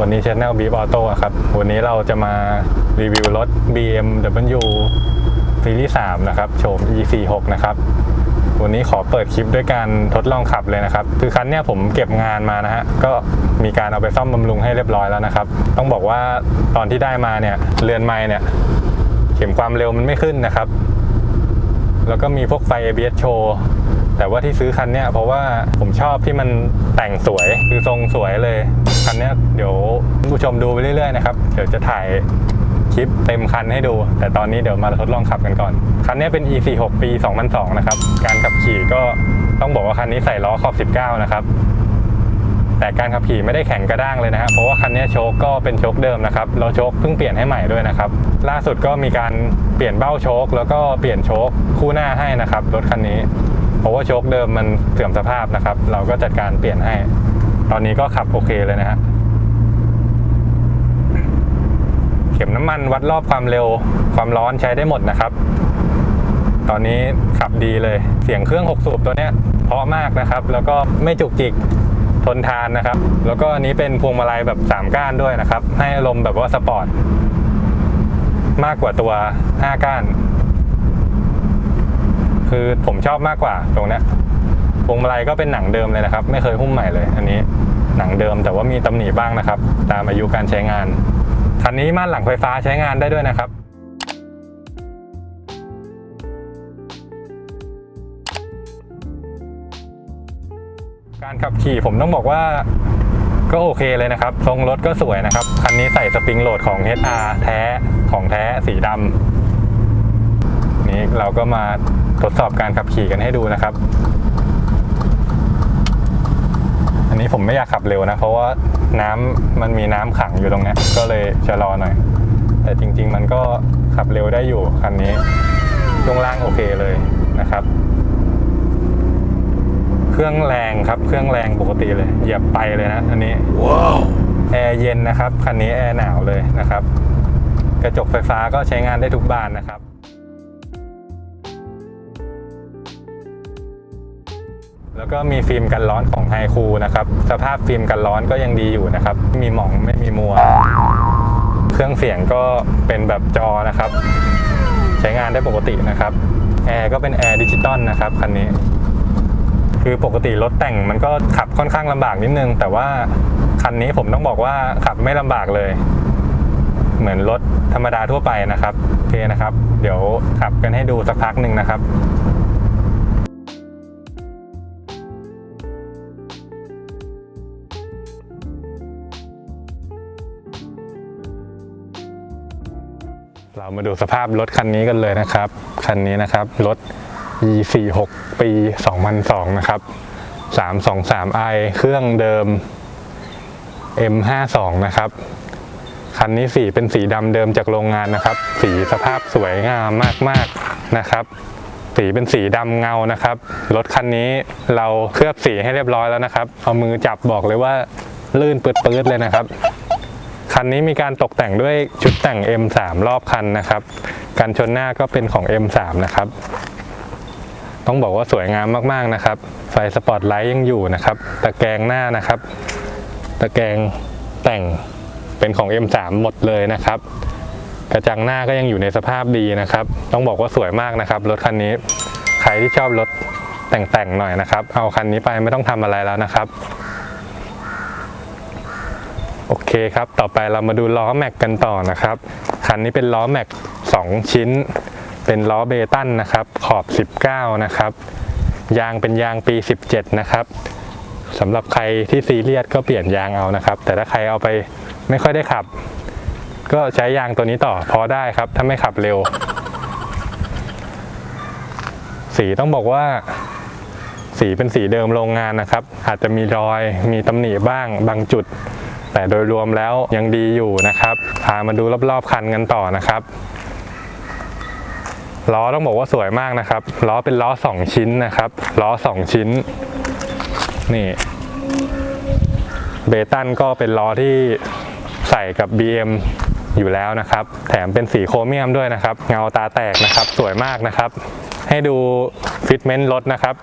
วันนี้ Channel Beep Auto อะครับ วันนี้เราจะมารีวิวรถ BMW ซีรีส์3นะครับ โฉม E46 นะครับ วันนี้ขอเปิดคลิปด้วยการทดลองขับเลยนะครับ คือคันเนี้ยผมเก็บงานมานะฮะ ก็มีการเอาไปซ่อมบำรุงให้เรียบร้อยแล้วนะครับ ต้องบอกว่าตอนที่ได้มาเนี่ย เรือนไม้เนี่ย เข็มความเร็วมันไม่ขึ้นนะครับ แล้วก็มีพวกไฟ ABS โชว์ แต่ว่าที่ซื้อคันเนี้ยเพราะว่าผมชอบที่มันแต่งสวยคือทรงสวยเลย คันเนี้ยเดี๋ยวผู้ชมดูไปเรื่อยๆนะครับเดี๋ยวจะถ่ายคลิปเต็มคันให้ดู แต่ตอนนี้เดี๋ยวมาทดลองขับกันก่อน คันเนี้ยเป็น E46 ปี 2002 นะครับ การขับขี่ก็ต้องบอกว่าคันนี้ใส่ล้อขอบ 19 นะครับ แต่การขับขี่ไม่ได้แข็งกระด้างเลยนะครับเพราะว่าคันนี้โชคก็เป็นโชคเดิมนะครับเราโชคเพิ่งเปลี่ยนให้ใหม่ด้วยนะครับ ล่าสุดก็มีการเปลี่ยนเบ้าโชคแล้วก็เปลี่ยนโชคคู่หน้าให้นะครับรถคันนี้ เพราะว่าโชคเดิมมันเสื่อมสภาพนะครับ เราก็จัดการเปลี่ยนให้ ตอนนี้ก็ขับโอเคเลยนะฮะเข็มน้ำมันวัดรอบความเร็วความร้อนใช้ได้หมดนะครับ ตอนนี้ขับดีเลยเสียงเครื่อง 6 สูบตัวเนี้ยเพราะมากนะครับ แล้วก็ไม่จุกจิกทนทานนะครับ แล้วก็อันนี้เป็นพวงมาลัยแบบ 3 ก้านด้วยนะครับ ให้อารมณ์แบบว่าสปอร์ตมากกว่าตัว 5 ก้าน คือผมชอบมากกว่าตรงเนี้ยพวงมาลัยก็เป็นหนังเดิมเลยนะครับ ไม่เคยหุ้มใหม่เลย อันนี้หนังเดิมแต่ว่ามีตำหนิบ้างนะครับ ตามอายุการใช้งานคันนี้ม่านหลังไฟฟ้าใช้งานได้ด้วยนะครับการขับขี่ผมต้องบอกว่าก็โอเคเลยนะครับ ทรงรถก็สวยนะครับ คันนี้ใส่สปริงโหลดของ HR แท้ของแท้สีดำนี่เราก็มา ทดสอบการขับขี่กันให้ดูนะครับ อันนี้ผมไม่อยากขับเร็วนะ เพราะว่าน้ำมันมีน้ำขังอยู่ตรงเนี้ยก็เลยชะลอหน่อย แต่จริง ๆ มันก็ขับเร็วได้อยู่คันนี้ช่วงล่างโอเคเลยนะครับ เครื่องแรงครับ เครื่องแรงปกติเลยเหยียบไปเลยนะอันนี้ว้าวแอร์เย็นนะครับคันนี้แอร์หนาวเลยนะครับ กระจกไฟฟ้าก็ใช้งานได้ทุกบานนะครับ แล้วก็มีฟิล์มกันร้อนของไฮคูนะครับ สภาพฟิล์มกันร้อนก็ยังดีอยู่นะครับไม่มีหมองไม่มีมัว เครื่องเสียงก็เป็นแบบจอนะครับ ใช้งานได้ปกตินะครับ แอร์ก็เป็นแอร์ดิจิตอลนะครับคันนี้ คือปกติรถแต่งมันก็ขับค่อนข้างลำบากนิดนึง แต่ว่าคันนี้ผมต้องบอกว่าขับไม่ลำบากเลย เหมือนรถธรรมดาทั่วไปนะครับโอเคนะครับ เดี๋ยวขับกันให้ดูสักพักหนึ่งนะครับ เรามาดูสภาพรถคันนี้กันเลยนะครับ คันนี้นะครับ รถ E46 ปี 2002 นะครับ 323i เครื่องเดิม M52 นะครับ คันนี้สีเป็นสีดำเดิมจากโรงงานนะครับ สีสภาพสวยงามมากๆนะครับ สีเป็นสีดำเงานะครับ รถคันนี้เราเคลือบสีให้เรียบร้อยแล้วนะครับ เอามือจับบอกเลยว่าลื่นปืดๆเลยนะครับ คันนี้มีการตกแต่งด้วยชุดแต่ง M3 รอบคันนะครับ กันชนหน้าก็เป็นของ M3 นะครับ ต้องบอกว่าสวยงามมากๆนะครับ ไฟสปอตไลท์ยังอยู่นะครับ ตะแกรงหน้านะครับ ตะแกรงแต่งเป็นของ M3 หมดเลยนะครับ กระจังหน้าก็ยังอยู่ในสภาพดีนะครับ ต้องบอกว่าสวยมากนะครับ รถคันนี้ ใครที่ชอบรถแต่งๆหน่อยนะครับ เอาคันนี้ไปไม่ต้องทำอะไรแล้วนะครับ อเคครับ ต่อไปเรามาดูล้อแม็กกันต่อนะครับ คันนี้เป็นล้อแม็ก2 ชิ้น เป็นล้อเบตันนะครับ ขอบ 19 นะครับ ยางเป็นยางปี 17 นะครับสำหรับใครที่ซีเรียสก็เปลี่ยนยางเอานะครับ แต่ถ้าใครเอาไปไม่ค่อยได้ขับ ก็ใช้ยางตัวนี้ต่อพอได้ครับ ถ้าไม่ขับเร็ว สีต้องบอกว่าสีเป็นสีเดิมโรงงานนะครับ อาจจะมีรอยมีตำหนิบ้างบางจุด แต่โดยรวมแล้วยังดีอยู่นะครับ พามาดูรอบๆคันกันต่อนะครับล้อต้องบอกว่าสวยมากนะครับล้อเป็นล้อ 2 ชิ้นนะครับล้อ 2 ชิ้น นี่เบตันก็เป็นล้อที่ใส่กับ BM อยู่แล้วนะครับ แถมเป็นสีโครเมียมด้วยนะครับ เงาตาแตกนะครับ สวยมากนะครับ ให้ดูฟิตเมนต์รถนะครับ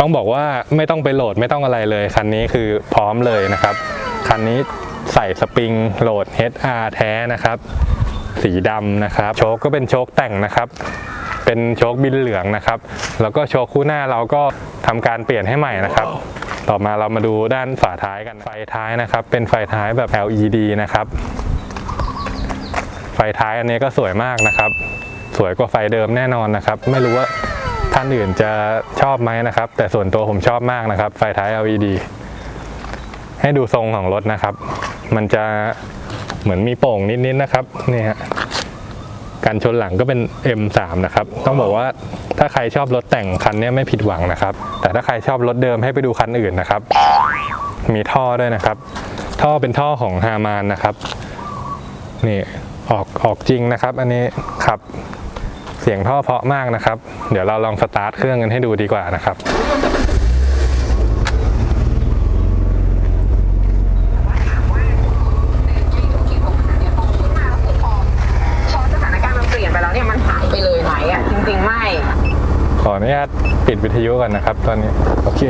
ต้องบอกว่าไม่ต้องไปโหลดไม่ต้องอะไรเลย คันนี้คือพร้อมเลยนะครับ คันนี้ใส่สปริงโหลด HR แท้นะครับ สีดำนะครับ โชคก็เป็นโชคแต่งนะครับ เป็นโชคบินเหลืองนะครับ แล้วก็โชคคู่หน้าเราก็ทำการเปลี่ยนให้ใหม่นะครับต่อมาเรามาดูด้านฝาท้ายกันไฟท้ายนะครับ เป็นไฟท้ายแบบ LED นะครับ ไฟท้ายอันนี้ก็สวยมากนะครับ สวยกว่าไฟเดิมแน่นอนนะครับ ไม่รู้ว่า ท่านอื่นจะชอบไหมนะครับ แต่ส่วนตัวผมชอบมากนะครับ ไฟท้าย LED ให้ดูทรงของรถนะครับ มันจะเหมือนมีโป่งนิดๆนะครับนี่ฮะการชนหลังก็เป็น M3 นะครับ ต้องบอกว่าถ้าใครชอบรถแต่งคันนี้ไม่ผิดหวังนะครับ แต่ถ้าใครชอบรถเดิมให้ไปดูคันอื่นนะครับ มีท่อด้วยนะครับ ท่อเป็นท่อของฮามานนะครับ นี่ออกออกจริงนะครับ อันนี้ขับ สียงท่อเพราะมากนะครับ เดี๋ยวเราลองสตาร์ทเครื่องกันให้ดูดีกว่านะครับพอสถานการณ์มันเปลี่ยนไปแล้วเนี่ยมันหายไปเลยไหมอะจริงๆไม่ขออนุญาตปิดวิทยุก่อนนะครับตอนนี้ โอเค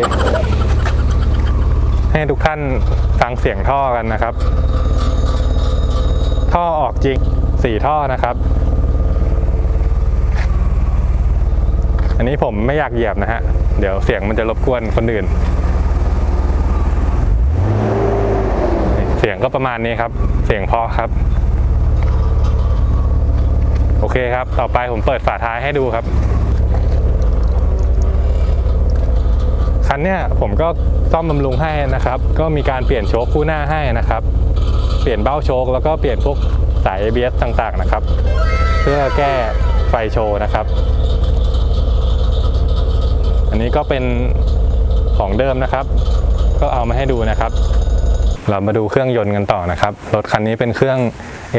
ให้ทุกท่านฟังเสียงท่อกันนะครับ ท่อออกจริงสี่ท่อนะครับ อันนี้ผมไม่อยากเหยียบนะฮะ เดี๋ยวเสียงมันจะรบกวนคนอื่น เสียงก็ประมาณนี้ครับ เสียงพอครับ โอเคครับ ต่อไปผมเปิดฝาท้ายให้ดูครับ คันเนี้ยผมก็ซ่อมบำรุงให้นะครับ ก็มีการเปลี่ยนโชคคู่หน้าให้นะครับ เปลี่ยนเบ้าโชคแล้วก็เปลี่ยนพวกสาย ABS ต่างๆนะครับ เพื่อแก้ไฟโชว์นะครับ นนี้ก็เป็นของเดิมนะครับ ก็เอามาให้ดูนะครับ เรามาดูเครื่องยนต์กันต่อนะครับ รถคันนี้เป็นเครื่อง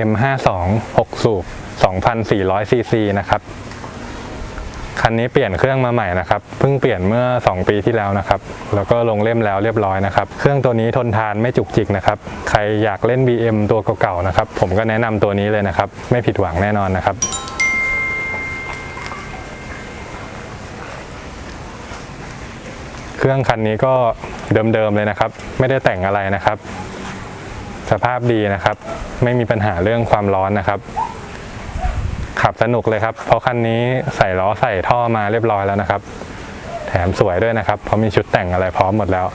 M52 6 สูบ 2,400 ซีซีนะครับ คันนี้เปลี่ยนเครื่องมาใหม่นะครับ เพิ่งเปลี่ยนเมื่อ 2 ปีที่แล้วนะครับ แล้วก็ลงเล่มแล้วเรียบร้อยนะครับ เครื่องตัวนี้ทนทานไม่จุกจิกนะครับ ใครอยากเล่น BM ตัวเก่าๆนะครับ ผมก็แนะนำตัวนี้เลยนะครับ ไม่ผิดหวังแน่นอนนะครับ เครื่องคันนี้ก็เดิมๆเลยนะครับ ไม่ได้แต่งอะไรนะครับ สภาพดีนะครับ ไม่มีปัญหาเรื่องความร้อนนะครับ ขับสนุกเลยครับ เพราะคันนี้ใส่ล้อใส่ท่อมาเรียบร้อยแล้วนะครับ แถมสวยด้วยนะครับ เพราะมีชุดแต่งอะไรพร้อมหมดแล้ว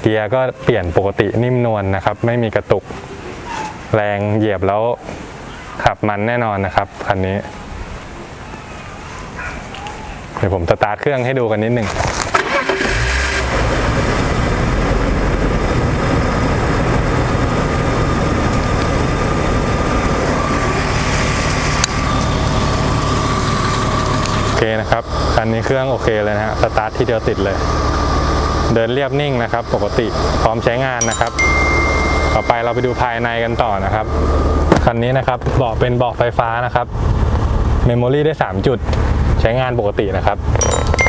เกียร์ก็เปลี่ยนปกตินิ่มนวลนะครับ ไม่มีกระตุก แรงเหยียบแล้วขับมันแน่นอนนะครับคันนี้เดี๋ยวผมสตาร์ทเครื่องให้ดูกันนิดหนึ่ง เคนะครับคันนี้เครื่องโอเคเลยนะฮะสตาร์ททีเดียวติดเลย เดินเรียบนิ่งนะครับ ปกติพร้อมใช้งานนะครับ ต่อไปเราไปดูภายในกันต่อนะครับคันนี้นะครับเบาะเป็นเบาะไฟฟ้านะครับเมมโมรี่ได้ 3 จุดใช้งานปกตินะครับ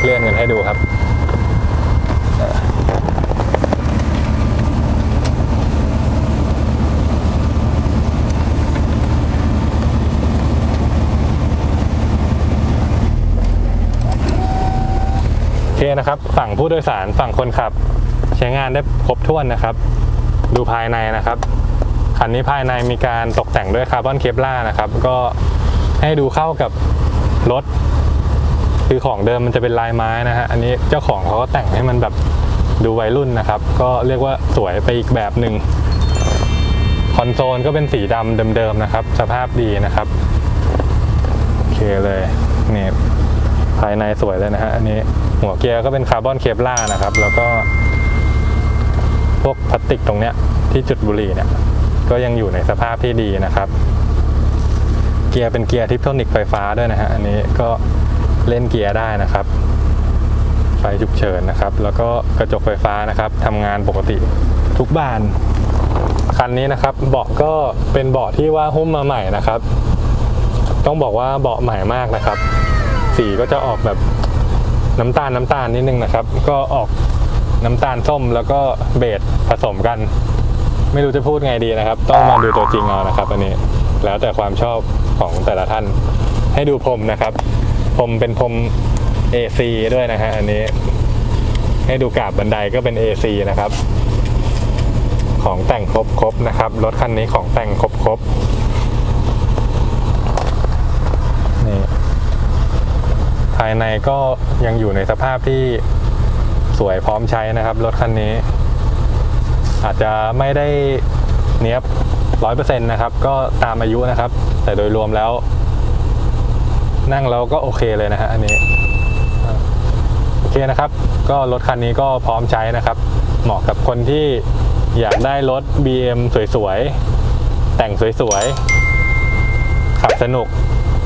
เลื่อนกันให้ดูครับ นะครับ ฝั่งผู้โดยสารฝั่งคนขับ ใช้งานได้ครบถ้วนนะครับ ดูภายในนะครับคันนี้ภายในมีการตกแต่งด้วยคาร์บอนเคปล่านะครับ ก็ให้ดูเข้ากับรถ คือของเดิมมันจะเป็นลายไม้นะฮะอันนี้เจ้าของเขาก็แต่งให้มันแบบดูวัยรุ่นนะครับ ก็เรียกว่าสวยไปอีกแบบหนึ่งคอนโซลก็เป็นสีดำเดิมๆนะครับ สภาพดีนะครับ โอเคเลยนี่ ภายในสวยเลยนะฮะอันนี้หัวเกียร์ก็เป็นคาร์บอนเคปลานะครับ แล้วก็ พวกพลาสติกตรงเนี้ยที่จุดบุหรี่เนี่ย ก็ยังอยู่ในสภาพที่ดีนะครับ เกียร์เป็นเกียร์ทิปโทนิกไฟฟ้าด้วยนะฮะอันนี้ก็เล่นเกียร์ได้นะครับ ไฟฉุกเฉินนะครับ แล้วก็กระจกไฟฟ้านะครับทำงานปกติทุกบานคันนี้นะครับเบาะก็เป็นเบาะที่ว่าหุ้มมาใหม่นะครับ ต้องบอกว่าเบาะใหม่มากนะครับ สีก็จะออกแบบน้ำตาลน้ำตาลนิดนึงนะครับ ก็ออกน้ำตาลส้มแล้วก็เบจผสมกัน ไม่รู้จะพูดไงดีนะครับ ต้องมาดูตัวจริงเอานะครับ อันนี้แล้วแต่ความชอบของแต่ละท่าน ให้ดูพรมนะครับพรมเป็นพรม AC ด้วยนะฮะอันนี้ ให้ดูกราบบันไดก็เป็น AC นะครับ ของแต่งครบครบนะครับรถคันนี้ของแต่งครบครบๆนี่ ภายในก็ยังอยู่ในสภาพที่สวยพร้อมใช้นะครับ รถคันนี้ อาจจะไม่ได้เนี้ยบร้อยเปอร์เซ็นต์นะครับ ก็ตามอายุนะครับ แต่โดยรวมแล้ว นั่งแล้วก็โอเคเลยนะฮะอันนี้โอเคนะครับ ก็รถคันนี้ก็พร้อมใช้นะครับ เหมาะกับคนที่อยากได้รถ BM สวยๆ แต่งสวยๆ ขับสนุก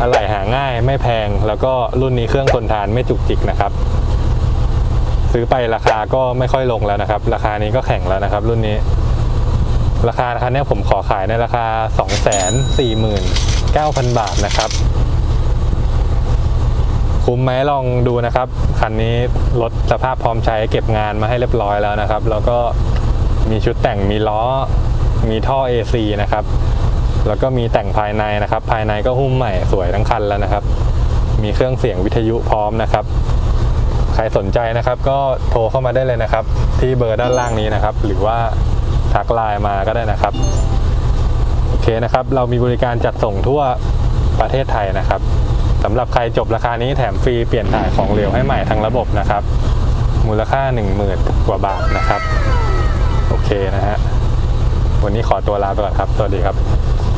อะไหล่หาง่ายไม่แพง แล้วก็รุ่นนี้เครื่องทนทานไม่จุกจิกนะครับ ซื้อไปราคาก็ไม่ค่อยลงแล้วนะครับ ราคานี้ก็แข่งแล้วนะครับ รุ่นนี้ ราคาคันนี้ผมขอขายในราคา 249,000 บาทนะครับ คุ้มไหมลองดูนะครับคันนี้รถสภาพพร้อมใช้เก็บงานมาให้เรียบร้อยแล้วนะครับ แล้วก็มีชุดแต่งมีล้อมีท่อ AC นะครับ แล้วก็มีแต่งภายในนะครับ ภายในก็หุ้มใหม่สวยทั้งคันแล้วนะครับ มีเครื่องเสียงวิทยุพร้อมนะครับ ใครสนใจนะครับก็โทรเข้ามาได้เลยนะครับ ที่เบอร์ด้านล่างนี้นะครับ หรือว่าทักไลน์มาก็ได้นะครับโอเคนะครับ เรามีบริการจัดส่งทั่วประเทศไทยนะครับสำหรับใครจบราคานี้แถมฟรีเปลี่ยนถ่ายของเหลวให้ใหม่ทั้งระบบนะครับ มูลค่า 10,000กว่าบาทนะครับ โอเคนะฮะวันนี้ขอตัวลาไปก่อนครับ สวัสดีครับ